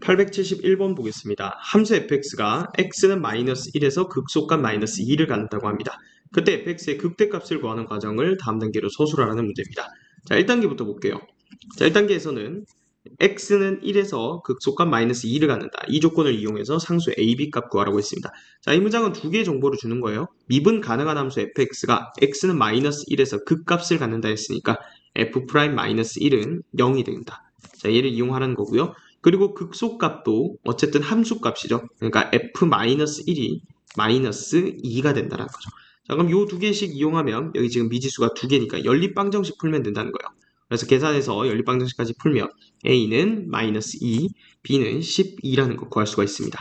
871번 보겠습니다. 함수 fx가 x는 마이너스 1에서 극속값 마이너스 2를 갖는다고 합니다. 그때 fx의 극대값을 구하는 과정을 다음 단계로 서술하라는 문제입니다. 자, 1단계부터 볼게요. 자, 1단계에서는 x는 1에서 극속값 마이너스 2를 갖는다. 이 조건을 이용해서 상수 ab 값 구하라고 했습니다. 자, 이 문장은 두 개의 정보를 주는 거예요. 미분 가능한 함수 fx가 x는 마이너스 1에서 극값을 갖는다 했으니까 f 프라임 마이너스 1은 0이 된다. 자, 얘를 이용하라는 거고요. 그리고 극소값도 어쨌든 함수값이죠. 그러니까 f-1이 마이너스 2가 된다는 거죠. 자, 그럼 요 두 개씩 이용하면 여기 지금 미지수가 두 개니까 연립방정식 풀면 된다는 거예요. 그래서 계산해서 연립방정식까지 풀면 a는 마이너스 2, b는 12라는 거 구할 수가 있습니다.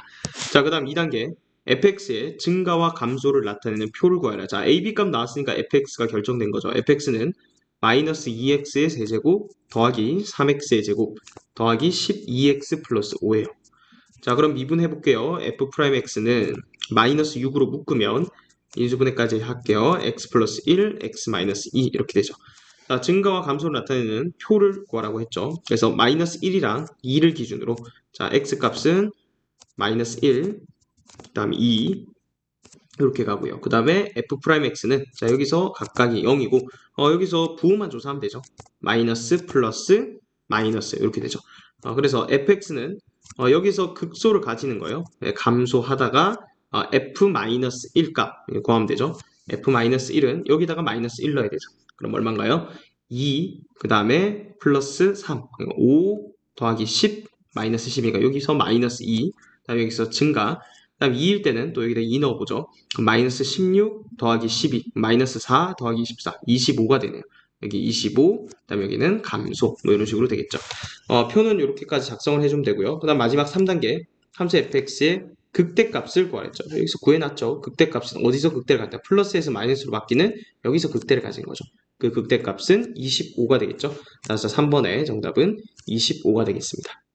자, 그 다음 2단계 fx의 증가와 감소를 나타내는 표를 구하라. 자, ab 값 나왔으니까 fx가 결정된 거죠. fx는 마이너스 2x의 세제곱 더하기 3x의 제곱 더하기 12x 플러스 5예요. 자 그럼 미분해 볼게요. f'x는 마이너스 6으로 묶으면 인수분해까지 할게요. x 플러스 1, x 마이너스 2 이렇게 되죠. 자, 증가와 감소를 나타내는 표를 구하라고 했죠. 그래서 마이너스 1이랑 2를 기준으로 자 x 값은 마이너스 1, 그 다음 2, 이렇게 가고요. 그 다음에 f'x는 자 여기서 각각이 0이고 어, 여기서 부호만 조사하면 되죠. 마이너스 플러스 마이너스 이렇게 되죠. 어, 그래서 fx는 어, 여기서 극소를 가지는 거예요. 네, 감소하다가 어, f-1 값 구하면 되죠. f-1은 여기다가 마이너스 1 넣어야 되죠. 그럼 얼마인가요? 2, 그 다음에 플러스 3, 5 더하기 10, 마이너스 10이니까 여기서 마이너스 2, 그 다음에 여기서 증가, 그 다음 2일 때는 또 여기다 2 넣어보죠. 마이너스 16 더하기 12, 마이너스 4 더하기 24, 25가 되네요. 여기 25, 그 다음 여기는 감소, 뭐 이런 식으로 되겠죠. 어, 표는 이렇게까지 작성을 해주면 되고요. 그 다음 마지막 3단계, 함수 fx의 극대값을 구하랬죠. 여기서 구해놨죠. 극대값은 어디서 극대를 갖다 플러스에서 마이너스로 바뀌는 여기서 극대를 가진 거죠. 그 극대값은 25가 되겠죠. 따라서 3번의 정답은 25가 되겠습니다.